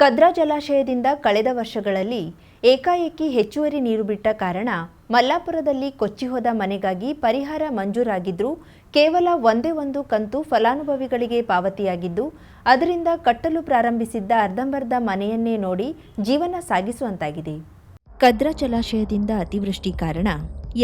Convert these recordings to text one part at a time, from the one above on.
ಕದ್ರಾ ಜಲಾಶಯದಿಂದ ಕಳೆದ ವರ್ಷಗಳಲ್ಲಿ ಏಕಾಏಕಿ ಹೆಚ್ಚುವರಿ ನೀರು ಬಿಟ್ಟ ಕಾರಣ ಮಲ್ಲಾಪುರದಲ್ಲಿ ಕೊಚ್ಚಿಹೋದ ಮನೆಗಾಗಿ ಪರಿಹಾರ ಮಂಜೂರಾಗಿದ್ದರೂ ಕೇವಲ ಒಂದೇ ಒಂದು ಕಂತು ಫಲಾನುಭವಿಗಳಿಗೆ ಪಾವತಿಯಾಗಿದ್ದು, ಅದರಿಂದ ಕಟ್ಟಲು ಪ್ರಾರಂಭಿಸಿದ್ದ ಅರ್ಧಂಬರ್ಧ ಮನೆಯನ್ನೇ ನೋಡಿ ಜೀವನ ಸಾಗಿಸುವಂತಾಗಿದೆ. ಕದ್ರಾ ಜಲಾಶಯದಿಂದ ಅತಿವೃಷ್ಟಿ ಕಾರಣ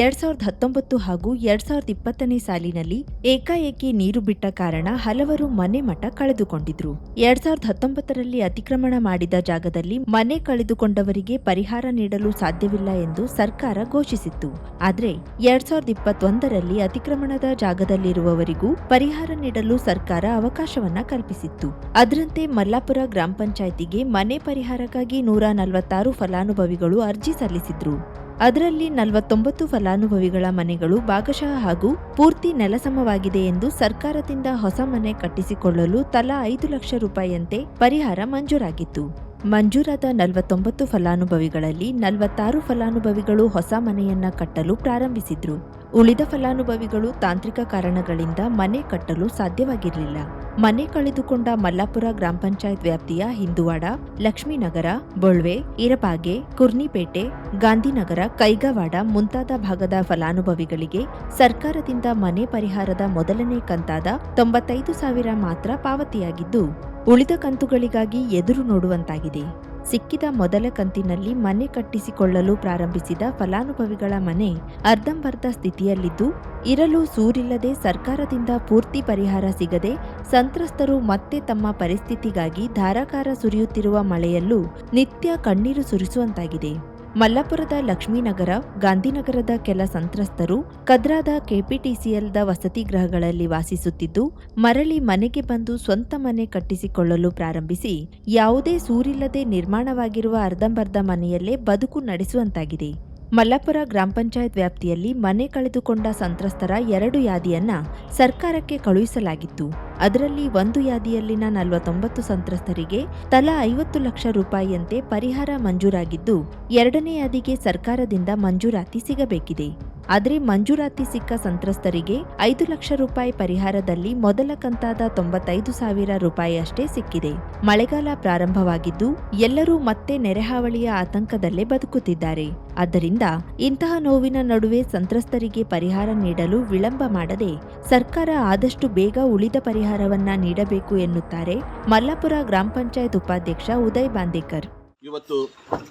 ಎರಡ್ ಸಾವಿರದ ಹತ್ತೊಂಬತ್ತು ಹಾಗೂ ಎರಡ್ ಸಾವಿರದ ಇಪ್ಪತ್ತನೇ ಸಾಲಿನಲ್ಲಿ ಏಕಾಏಕಿ ನೀರು ಬಿಟ್ಟ ಕಾರಣ ಹಲವರು ಮನೆ ಮಠ ಕಳೆದುಕೊಂಡಿದ್ರು. ಎರಡ್ ಸಾವಿರದ ಹತ್ತೊಂಬತ್ತರಲ್ಲಿ ಅತಿಕ್ರಮಣ ಮಾಡಿದ ಜಾಗದಲ್ಲಿ ಮನೆ ಕಳೆದುಕೊಂಡವರಿಗೆ ಪರಿಹಾರ ನೀಡಲು ಸಾಧ್ಯವಿಲ್ಲ ಎಂದು ಸರ್ಕಾರ ಘೋಷಿಸಿತ್ತು. ಆದರೆ ಎರಡ್ ಸಾವಿರದ ಇಪ್ಪತ್ತೊಂದರಲ್ಲಿ ಅತಿಕ್ರಮಣದ ಜಾಗದಲ್ಲಿರುವವರಿಗೂ ಪರಿಹಾರ ನೀಡಲು ಸರ್ಕಾರ ಅವಕಾಶವನ್ನ ಕಲ್ಪಿಸಿತ್ತು. ಅದರಂತೆ ಮಲ್ಲಾಪುರ ಗ್ರಾಮ ಪಂಚಾಯಿತಿಗೆ ಮನೆ ಪರಿಹಾರಕ್ಕಾಗಿ ನೂರ ನಲವತ್ತಾರು ಫಲಾನುಭವಿಗಳು ಅರ್ಜಿ ಸಲ್ಲಿಸಿದ್ರು. ಅದರಲ್ಲಿ ನಲವತ್ತೊಂಬತ್ತು ಫಲಾನುಭವಿಗಳ ಮನೆಗಳು ಭಾಗಶಃ ಹಾಗೂ ಪೂರ್ತಿ ನೆಲಸಮವಾಗಿದೆ ಎಂದು ಸರ್ಕಾರದಿಂದ ಹೊಸ ಮನೆ ಕಟ್ಟಿಸಿಕೊಳ್ಳಲು ತಲಾ ಐದು ಲಕ್ಷ ರೂಪಾಯಿಯಂತೆ ಪರಿಹಾರ ಮಂಜೂರಾಗಿತ್ತು. ಮಂಜೂರಾದ ನಲವತ್ತೊಂಬತ್ತು ಫಲಾನುಭವಿಗಳಲ್ಲಿ ನಲವತ್ತಾರು ಫಲಾನುಭವಿಗಳು ಹೊಸ ಮನೆಯನ್ನ ಕಟ್ಟಲು ಪ್ರಾರಂಭಿಸಿದ್ರು. ಉಳಿದ ಫಲಾನುಭವಿಗಳು ತಾಂತ್ರಿಕ ಕಾರಣಗಳಿಂದ ಮನೆ ಕಟ್ಟಲು ಸಾಧ್ಯವಾಗಿರಲಿಲ್ಲ. ಮನೆ ಕಳೆದುಕೊಂಡ ಮಲ್ಲಾಪುರ ಗ್ರಾಮ ಪಂಚಾಯತ್ ವ್ಯಾಪ್ತಿಯ ಹಿಂದುವಾಡ, ಲಕ್ಷ್ಮೀನಗರ, ಬೊಳ್ವೆ ಇರಪಾಗೆ ಕುರ್ನಿಪೇಟೆ, ಗಾಂಧಿನಗರ, ಕೈಗವಾಡ ಮುಂತಾದ ಭಾಗದ ಫಲಾನುಭವಿಗಳಿಗೆ ಸರ್ಕಾರದಿಂದ ಮನೆ ಪರಿಹಾರದ ಮೊದಲನೇ ಕಂತಾದ ತೊಂಬತ್ತೈದು ಸಾವಿರ ಮಾತ್ರ ಪಾವತಿಯಾಗಿದ್ದು, ಉಳಿದ ಕಂತುಗಳಿಗಾಗಿ ಎದುರು ನೋಡುವಂತಾಗಿದೆ. ಸಿಕ್ಕಿದ ಮೊದಲ ಕಂತಿನಲ್ಲಿ ಮನೆ ಕಟ್ಟಿಸಿಕೊಳ್ಳಲು ಪ್ರಾರಂಭಿಸಿದ ಫಲಾನುಭವಿಗಳ ಮನೆ ಅರ್ಧಂಬರ್ಧ ಸ್ಥಿತಿಯಲ್ಲಿದ್ದು, ಇರಲು ಸೂರಿಲ್ಲದೆ ಸರ್ಕಾರದಿಂದ ಪೂರ್ತಿ ಪರಿಹಾರ ಸಿಗದೆ ಸಂತ್ರಸ್ತರು ಮತ್ತೆ ತಮ್ಮ ಪರಿಸ್ಥಿತಿಗಾಗಿ ಧಾರಾಕಾರ ಸುರಿಯುತ್ತಿರುವ ಮಳೆಯಲ್ಲೂ ನಿತ್ಯ ಕಣ್ಣೀರು ಸುರಿಸುವಂತಾಗಿದೆ. ಮಲ್ಲಾಪುರದ ಲಕ್ಷ್ಮೀನಗರ, ಗಾಂಧಿನಗರದ ಕೆಲ ಸಂತ್ರಸ್ತರು ಕದ್ರಾದ ಕೆಪಿಟಿಸಿಎಲ್ದ ವಸತಿ ಗೃಹಗಳಲ್ಲಿ ವಾಸಿಸುತ್ತಿದ್ದು, ಮರಳಿ ಮನೆಗೆ ಬಂದು ಸ್ವಂತ ಮನೆ ಕಟ್ಟಿಸಿಕೊಳ್ಳಲು ಪ್ರಾರಂಭಿಸಿ, ಯಾವುದೇ ಸೂರಿಲ್ಲದೆ ನಿರ್ಮಾಣವಾಗಿರುವ ಅರ್ಧಂಬರ್ಧ ಮನೆಯಲ್ಲೇ ಬದುಕು ನಡೆಸುವಂತಾಗಿದೆ. ಮಲ್ಲಾಪುರ ಗ್ರಾಮ ಪಂಚಾಯತ್ ವ್ಯಾಪ್ತಿಯಲ್ಲಿ ಮನೆ ಕಳೆದುಕೊಂಡ ಸಂತ್ರಸ್ತರ ಎರಡು ಯಾದಿಯನ್ನ ಸರ್ಕಾರಕ್ಕೆ ಕಳುಹಿಸಲಾಗಿತ್ತು. ಅದರಲ್ಲಿ ಒಂದು ಯಾದಿಯಲ್ಲಿನ ನಲವತ್ತೊಂಬತ್ತು ಸಂತ್ರಸ್ತರಿಗೆ ತಲಾ ಐವತ್ತು ಲಕ್ಷ ರೂಪಾಯಿಯಂತೆ ಪರಿಹಾರ ಮಂಜೂರಾಗಿದ್ದು, ಎರಡನೇ ಯಾದಿಗೆ ಸರ್ಕಾರದಿಂದ ಮಂಜೂರಾತಿ ಸಿಗಬೇಕಿದೆ. ಆದರೆ ಮಂಜೂರಾತಿ ಸಿಕ್ಕ ಸಂತ್ರಸ್ತರಿಗೆ ಐದು ಲಕ್ಷ ರೂಪಾಯಿ ಪರಿಹಾರದಲ್ಲಿ ಮೊದಲ ಕಂತಾದ ತೊಂಬತ್ತೈದು ಸಾವಿರ ರೂಪಾಯಿಯಷ್ಟೇ ಸಿಕ್ಕಿದೆ. ಮಳೆಗಾಲ ಪ್ರಾರಂಭವಾಗಿದ್ದು ಎಲ್ಲರೂ ಮತ್ತೆ ನೆರೆಹಾವಳಿಯ ಆತಂಕದಲ್ಲೇ ಬದುಕುತ್ತಿದ್ದಾರೆ. ಆದ್ದರಿಂದ ಇಂತಹ ನೋವಿನ ನಡುವೆ ಸಂತ್ರಸ್ತರಿಗೆ ಪರಿಹಾರ ನೀಡಲು ವಿಳಂಬ ಮಾಡದೆ ಸರ್ಕಾರ ಆದಷ್ಟು ಬೇಗ ಉಳಿದ ಪರಿಹಾರವನ್ನ ನೀಡಬೇಕು ಎನ್ನುತ್ತಾರೆ ಮಲ್ಲಾಪುರ ಗ್ರಾಮ ಪಂಚಾಯತ್ ಉಪಾಧ್ಯಕ್ಷ ಉದಯ್ ಬಾಂದೇಕರ್. ಇವತ್ತು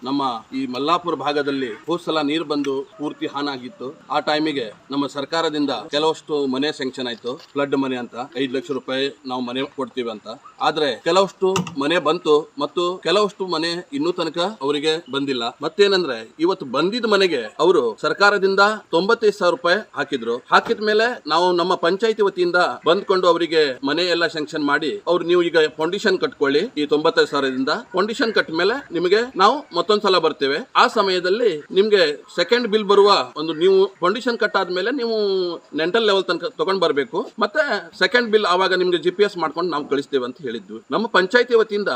ನಮ್ಮ ಈ ಮಲ್ಲಾಪುರ ಭಾಗದಲ್ಲಿ ಹೋದ್ ನೀರು ಬಂದು ಪೂರ್ತಿ ಹಾನಾಗಿತ್ತು. ಆ ಟೈಮಿಗೆ ನಮ್ಮ ಸರ್ಕಾರದಿಂದ ಕೆಲವಷ್ಟು ಮನೆ ಸ್ಯಾಂಕ್ಷನ್ ಆಯ್ತು. ಫ್ಲಡ್ ಮನೆ ಅಂತ. ಐದು ಲಕ್ಷ ರೂಪಾಯಿ ನಾವು ಮನೆ ಕೊಡ್ತೀವಿ ಅಂತ. ಆದ್ರೆ ಕೆಲವಷ್ಟು ಮನೆ ಬಂತು ಮತ್ತು ಕೆಲವಷ್ಟು ಮನೆ ಇನ್ನೂ ತನಕ ಅವರಿಗೆ ಬಂದಿಲ್ಲ. ಮತ್ತೇನಂದ್ರೆ ಇವತ್ತು ಬಂದಿದ್ದ ಮನೆಗೆ ಅವರು ಸರ್ಕಾರದಿಂದ ತೊಂಬತ್ತೈದು ಸಾವಿರ ರೂಪಾಯಿ ಹಾಕಿದ್ರು. ಹಾಕಿದ ಮೇಲೆ ನಾವು ನಮ್ಮ ಪಂಚಾಯತಿ ವತಿಯಿಂದ ಬಂದ್ಕೊಂಡು ಅವರಿಗೆ ಮನೆ ಎಲ್ಲ ಸ್ಯಾಂಕ್ಷನ್ ಮಾಡಿ, ಅವ್ರು ನೀವು ಈಗ ಫೌಂಡೇಶನ್ ಕಟ್ಕೊಳ್ಳಿ. ಈ ತೊಂಬತ್ತೈದು ಸಾವಿರದಿಂದ ಫೌಂಡೇಶನ್ ಕಟ್ಟ ಮೇಲೆ ನಿಮಗೆ ನಾವು ಮತ್ತೊಂದ್ಸಲ ಬರ್ತೇವೆ. ಆ ಸಮಯದಲ್ಲಿ ನಿಮ್ಗೆ ಸೆಕೆಂಡ್ ಬಿಲ್ ಬರುವ ಒಂದು ನೀವು ಫೌಂಡೇಶನ್ ಕಟ್ ಆದ್ಮೇಲೆ ನೀವು ನೆಂಟಲ್ ಲೆವೆಲ್ ತನಕ ತಗೊಂಡ್ ಬರಬೇಕು. ಮತ್ತೆ ಸೆಕೆಂಡ್ ಬಿಲ್ ಆವಾಗ ನಿಮ್ಗೆ ಜಿ ಪಿ ಎಸ್ ಮಾಡ್ಕೊಂಡು ನಾವು ಕಳಿಸ್ತೇವೆ ಅಂತ ಹೇಳಿದ್ವಿ. ನಮ್ಮ ಪಂಚಾಯತಿ ವತಿಯಿಂದ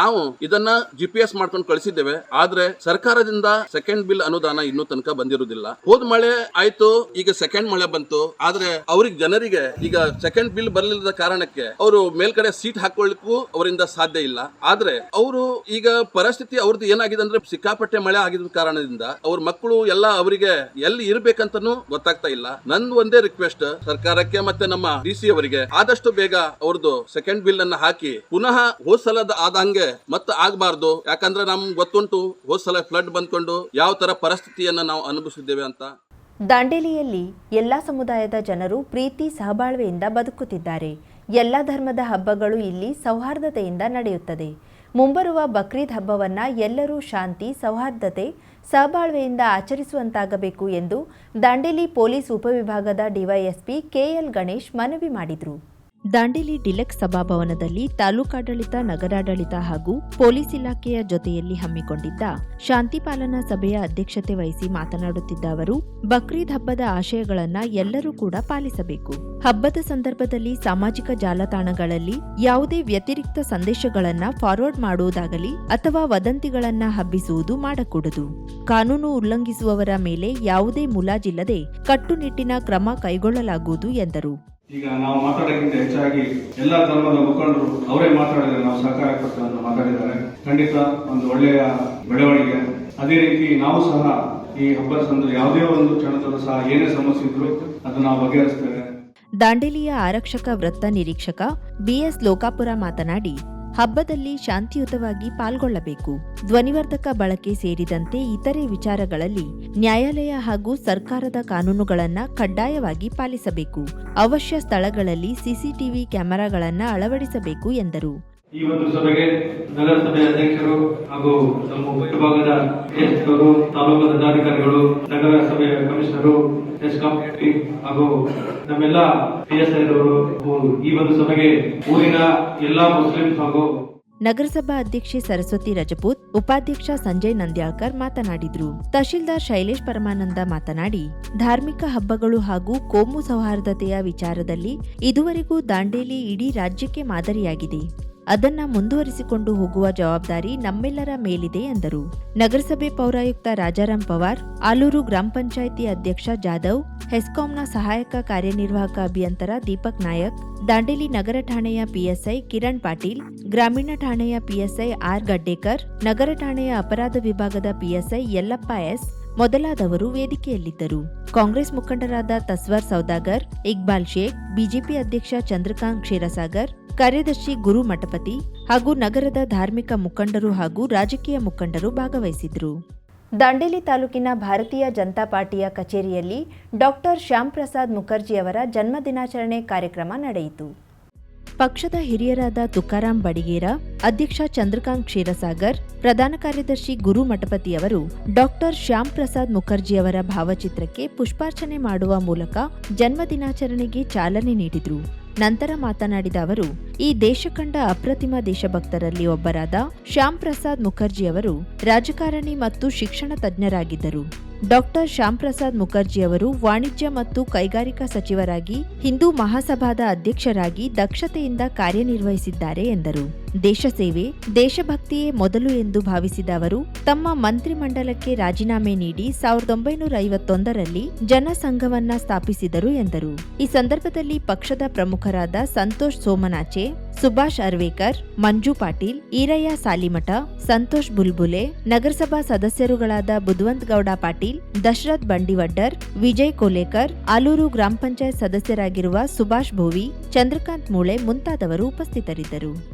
ನಾವು ಇದನ್ನ ಜಿ ಪಿ ಎಸ್ ಮಾಡ್ಕೊಂಡು ಕಳಿಸಿದ್ದೇವೆ. ಆದ್ರೆ ಸರ್ಕಾರದಿಂದ ಸೆಕೆಂಡ್ ಬಿಲ್ ಅನುದಾನ ಇನ್ನೂ ತನಕ ಬಂದಿರುವುದಿಲ್ಲ. ಹೋದ್ ಮಳೆ ಆಯ್ತು, ಈಗ ಸೆಕೆಂಡ್ ಮಳೆ ಬಂತು. ಆದ್ರೆ ಅವ್ರಿಗೆ ಜನರಿಗೆ ಈಗ ಸೆಕೆಂಡ್ ಬಿಲ್ ಬರಲಿಲ್ಲದ ಕಾರಣಕ್ಕೆ ಅವರು ಮೇಲ್ಗಡೆ ಸೀಟ್ ಹಾಕೊಳ್ಳಿಕ್ಕೂ ಅವರಿಂದ ಸಾಧ್ಯ ಇಲ್ಲ. ಆದ್ರೆ ಅವರು ಈಗ ಪರಿಸ್ಥಿತಿ ಅವ್ರದ್ದು ಏನಾಗಿದೆ ಅಂದ್ರೆ ಸಿಕ್ಕಾಪಟ್ಟೆ ಮಳೆ ಆಗಿದ ಕಾರಣದಿಂದ ಅವ್ರ ಮಕ್ಕಳು ಎಲ್ಲ ಅವರಿಗೆ ಎಲ್ಲಿ ಇರ್ಬೇಕಂತನೂ ಗೊತ್ತಾಗ್ತಾ ಇಲ್ಲ. ನಂದು ಒಂದೇ ರಿಕ್ವೆಸ್ಟ್ ಸರ್ಕಾರಕ್ಕೆ ಮತ್ತೆ ನಮ್ಮ ಡಿ ಸಿ ಅವರಿಗೆ. ಆದಷ್ಟು ಬೇಗ ಅವ್ರದ್ದು ಸೆಕೆಂಡ್ ಬಿಲ್ ಅನ್ನ ಹಾಕಿ ಪುನಃ ಹೋದ್ ಸಲದ ಆದಂಗೆ ಮತ್ತೆ ಆಗಬಾರ್ದು. ಯಾಕಂದ್ರೆ ನಮ್ಗೆ ಗೊತ್ತುಂಟು ಹೋದ್ ಫ್ಲಡ್ ಬಂದ್ಕೊಂಡು ಯಾವ ತರ ಪರಿಸ್ಥಿತಿಯನ್ನ ನಾವು ಅನುಭವಿಸಿದ್ದೇವೆ ಅಂತ. ದಾಂಡೇಲಿಯಲ್ಲಿ ಎಲ್ಲಾ ಸಮುದಾಯದ ಜನರು ಪ್ರೀತಿ, ಸಹಬಾಳ್ವೆಯಿಂದ ಬದುಕುತ್ತಿದ್ದಾರೆ. ಎಲ್ಲ ಧರ್ಮದ ಹಬ್ಬಗಳು ಇಲ್ಲಿ ಸೌಹಾರ್ದತೆಯಿಂದ ನಡೆಯುತ್ತದೆ. ಮುಂಬರುವ ಬಕ್ರೀದ್ ಹಬ್ಬವನ್ನು ಎಲ್ಲರೂ ಶಾಂತಿ, ಸೌಹಾರ್ದತೆ ಸಹಬಾಳ್ವೆಯಿಂದ ಆಚರಿಸುವಂತಾಗಬೇಕು ಎಂದು ದಾಂಡೇಲಿ ಪೊಲೀಸ್ ಉಪವಿಭಾಗದ ಡಿವೈಎಸ್ಪಿ ಕೆಎಲ್ ಗಣೇಶ್ ಮನವಿ ಮಾಡಿದರು. ದಾಂಡೇಲಿ ಡಿಲೆಕ್ಸ್ ಸಭಾಭವನದಲ್ಲಿ ತಾಲೂಕಾಡಳಿತ, ನಗರಾಡಳಿತ ಹಾಗೂ ಪೊಲೀಸ್ ಇಲಾಖೆಯ ಜೊತೆಯಲ್ಲಿ ಹಮ್ಮಿಕೊಂಡಿದ್ದ ಶಾಂತಿ ಪಾಲನಾ ಸಭೆಯ ಅಧ್ಯಕ್ಷತೆ ವಹಿಸಿ ಮಾತನಾಡುತ್ತಿದ್ದ ಅವರು, ಬಕ್ರೀದ್ ಹಬ್ಬದ ಆಶಯಗಳನ್ನ ಎಲ್ಲರೂ ಕೂಡ ಪಾಲಿಸಬೇಕು. ಹಬ್ಬದ ಸಂದರ್ಭದಲ್ಲಿ ಸಾಮಾಜಿಕ ಜಾಲತಾಣಗಳಲ್ಲಿ ಯಾವುದೇ ವ್ಯತಿರಿಕ್ತ ಸಂದೇಶಗಳನ್ನ ಫಾರ್ವರ್ಡ್ ಮಾಡುವುದಾಗಲಿ ಅಥವಾ ವದಂತಿಗಳನ್ನ ಹಬ್ಬಿಸುವುದು ಮಾಡಕೂಡದು. ಕಾನೂನು ಉಲ್ಲಂಘಿಸುವವರ ಮೇಲೆ ಯಾವುದೇ ಮುಲಾಜಿಲ್ಲದೆ ಕಟ್ಟುನಿಟ್ಟಿನ ಕ್ರಮ ಕೈಗೊಳ್ಳಲಾಗುವುದು, ಎಂದರು. ಈಗ ನಾವು ಮಾತಾಡೋಕ್ಕಿಂತ ಹೆಚ್ಚಾಗಿ ಎಲ್ಲ ಧರ್ಮದ ಮುಖಂಡರು ಅವರೇ ಮಾತಾಡಿದರೆ ನಾವು ಸಹಕಾರ ಅಂತ ಮಾತಾಡಿದ್ದಾರೆ. ಖಂಡಿತ ಒಂದು ಒಳ್ಳೆಯ ಬೆಳವಣಿಗೆ. ಅದೇ ರೀತಿ ನಾವು ಸಹ ಈ ಹಬ್ಬದ ಸಂದರ್ಭ ಯಾವುದೇ ಒಂದು ಕ್ಷಣದಲ್ಲೂ ಸಹ ಏನೇ ಸಮಸ್ಯೆ ಇದ್ರು ಅದನ್ನು ನಾವು ಬಗೆಹರಿಸ್ತೇವೆ. ದಾಂಡೇಲಿಯ ಆರಕ್ಷಕ ವೃತ್ತ ನಿರೀಕ್ಷಕ ಬಿಎಸ್ ಲೋಕಾಪುರ ಮಾತನಾಡಿ ಹಬ್ಬದಲ್ಲಿ ಶಾಂತಿಯುತವಾಗಿ ಪಾಲ್ಗೊಳ್ಳಬೇಕು. ಧ್ವನಿವರ್ಧಕ ಬಳಕೆ ಸೇರಿದಂತೆ ಇತರೆ ವಿಚಾರಗಳಲ್ಲಿ ನ್ಯಾಯಾಲಯ ಹಾಗೂ ಸರ್ಕಾರದ ಕಾನೂನುಗಳನ್ನು ಕಡ್ಡಾಯವಾಗಿ ಪಾಲಿಸಬೇಕು. ಅವಶ್ಯ ಸ್ಥಳಗಳಲ್ಲಿ ಸಿಸಿಟಿವಿ ಕ್ಯಾಮೆರಾಗಳನ್ನು ಅಳವಡಿಸಬೇಕು ಎಂದರು. ಈ ಒಂದು ಸಭೆಗೆ ನಗರಸಭೆ ಅಧ್ಯಕ್ಷರು ಹಾಗೂ ನಮ್ಮ ಉಪವಿಭಾಗದ ತಾಲೂಕು ಅಧಿಕಾರಿಗಳು ನಗರಸಭೆಯ ಕಮಿಷನರು ಹಾಗೂ ನಮ್ಮೆಲ್ಲ ಈ ಒಂದು ಸಭೆಗೆ ಊರಿನ ಎಲ್ಲಾ ಮುಸ್ಲಿಂ ಹಾಗೂ ನಗರಸಭಾ ಅಧ್ಯಕ್ಷೆ ಸರಸ್ವತಿ ರಜಪೂತ್, ಉಪಾಧ್ಯಕ್ಷ ಸಂಜಯ್ ನಂದ್ಯಾಳ್ಕರ್ ಮಾತನಾಡಿದರು. ತಹಶೀಲ್ದಾರ್ ಶೈಲೇಶ್ ಪರಮಾನಂದ ಮಾತನಾಡಿ, ಧಾರ್ಮಿಕ ಹಬ್ಬಗಳು ಹಾಗೂ ಕೋಮು ಸೌಹಾರ್ದತೆಯ ವಿಚಾರದಲ್ಲಿ ಇದುವರೆಗೂ ದಾಂಡೇಲಿ ಇಡೀ ರಾಜ್ಯಕ್ಕೆ ಮಾದರಿಯಾಗಿದೆ. ಅದನ್ನ ಮುಂದುವರಿಸಿಕೊಂಡು ಹೋಗುವ ಜವಾಬ್ದಾರಿ ನಮ್ಮೆಲ್ಲರ ಮೇಲಿದೆ ಎಂದರು ನಗರಸಭೆ ಪೌರಾಯುಕ್ತ ರಾಜಾರಾಮ್ ಪವಾರ್, ಆಲೂರು ಗ್ರಾಮ ಪಂಚಾಯಿತಿ ಅಧ್ಯಕ್ಷ ಜಾಧವ್, ಹೆಸ್ಕಾಂನ ಸಹಾಯಕ ಕಾರ್ಯನಿರ್ವಾಹಕ ಅಭಿಯಂತರ ದೀಪಕ್ ನಾಯಕ್, ದಾಂಡೇಲಿ ನಗರ ಠಾಣೆಯ ಪಿಎಸ್ಐ ಕಿರಣ್ ಪಾಟೀಲ್, ಗ್ರಾಮೀಣ ಠಾಣೆಯ ಪಿಎಸ್ಐ ಆರ್ ಗಡ್ಡೇಕರ್, ನಗರ ಠಾಣೆಯ ಅಪರಾಧ ವಿಭಾಗದ ಪಿಎಸ್ಐ ಯಲ್ಲಪ್ಪ ಎಸ್ ಮೊದಲಾದವರು ವೇದಿಕೆಯಲ್ಲಿದ್ದರು. ಕಾಂಗ್ರೆಸ್ ಮುಖಂಡರಾದ ತಸ್ವರ್ ಸೌದಾಗರ್, ಇಕ್ಬಾಲ್ ಶೇಖ್, ಬಿಜೆಪಿ ಅಧ್ಯಕ್ಷ ಚಂದ್ರಕಾಂತ್ ಕ್ಷೀರಸಾಗರ್, ಕಾರ್ಯದರ್ಶಿ ಗುರು ಮಠಪತಿ ಹಾಗೂ ನಗರದ ಧಾರ್ಮಿಕ ಮುಖಂಡರು ಹಾಗೂ ರಾಜಕೀಯ ಮುಖಂಡರು ಭಾಗವಹಿಸಿದ್ರು. ದಾಂಡೇಲಿ ತಾಲೂಕಿನ ಭಾರತೀಯ ಜನತಾ ಪಾರ್ಟಿಯ ಕಚೇರಿಯಲ್ಲಿ ಡಾಕ್ಟರ್ ಶ್ಯಾಮ್ ಪ್ರಸಾದ್ ಮುಖರ್ಜಿ ಅವರ ಜನ್ಮದಿನಾಚರಣೆ ಕಾರ್ಯಕ್ರಮ ನಡೆಯಿತು. ಪಕ್ಷದ ಹಿರಿಯರಾದ ತುಕಾರಾಂ ಬಡಿಗೇರ, ಅಧ್ಯಕ್ಷ ಚಂದ್ರಕಾಂತ್ ಕ್ಷೀರಸಾಗರ್, ಪ್ರಧಾನ ಕಾರ್ಯದರ್ಶಿ ಗುರು ಮಠಪತಿಯವರು ಡಾಕ್ಟರ್ ಶ್ಯಾಮ್ ಪ್ರಸಾದ್ ಮುಖರ್ಜಿಯವರ ಭಾವಚಿತ್ರಕ್ಕೆ ಪುಷ್ಪಾರ್ಚನೆ ಮಾಡುವ ಮೂಲಕ ಜನ್ಮದಿನಾಚರಣೆಗೆ ಚಾಲನೆ ನೀಡಿದರು. ನಂತರ ಮಾತನಾಡಿದ ಅವರು, ಈ ದೇಶ ಕಂಡ ಅಪ್ರತಿಮ ದೇಶಭಕ್ತರಲ್ಲಿ ಒಬ್ಬರಾದ ಶ್ಯಾಮ್ ಪ್ರಸಾದ್ ಮುಖರ್ಜಿಯವರು ರಾಜಕಾರಣಿ ಮತ್ತು ಶಿಕ್ಷಣ ತಜ್ಞರಾಗಿದ್ದರು. ಡಾಕ್ಟರ್ ಶ್ಯಾಮ್ ಪ್ರಸಾದ್ ಮುಖರ್ಜಿಯವರು ವಾಣಿಜ್ಯ ಮತ್ತು ಕೈಗಾರಿಕಾ ಸಚಿವರಾಗಿ ಹಿಂದೂ ಮಹಾಸಭಾದ ಅಧ್ಯಕ್ಷರಾಗಿ ದಕ್ಷತೆಯಿಂದ ಕಾರ್ಯನಿರ್ವಹಿಸಿದ್ದಾರೆ ಎಂದರು. ದೇಶ ಸೇವೆ, ದೇಶಭಕ್ತಿಯೇ ಮೊದಲು ಎಂದು ಭಾವಿಸಿದ ಅವರು, ತಮ್ಮ ಮಂತ್ರಿಮಂಡಲಕ್ಕೆ ರಾಜೀನಾಮೆ ನೀಡಿ ಸಾವಿರದ ಒಂಬೈನೂರ ಐವತ್ತೊಂದರಲ್ಲಿ ಜನಸಂಘವನ್ನ ಸ್ಥಾಪಿಸಿದರು ಎಂದರು. ಈ ಸಂದರ್ಭದಲ್ಲಿ ಪಕ್ಷದ ಪ್ರಮುಖರಾದ ಸಂತೋಷ್ ಸೋಮನಾಚೆ, ಸುಭಾಷ್ ಅರ್ವೇಕರ್, ಮಂಜು ಪಾಟೀಲ್, ಈರಯ್ಯ ಸಾಲಿಮಠ, ಸಂತೋಷ್ ಬುಲ್ಬುಲೆ, ನಗರಸಭಾ ಸದಸ್ಯರುಗಳಾದ ಬುದ್ವಂತ್ ಗೌಡ ಪಾಟೀಲ್, ದಶರಥ್ ಬಂಡಿವಡ್ಡರ್, ವಿಜಯ್ ಕೋಲೇಕರ್, ಆಲೂರು ಗ್ರಾಮ ಪಂಚಾಯತ್ ಸದಸ್ಯರಾಗಿರುವ ಸುಭಾಷ್ ಭೋವಿ, ಚಂದ್ರಕಾಂತ್ ಮೂಳೆ ಮುಂತಾದವರು ಉಪಸ್ಥಿತರಿದ್ದರು.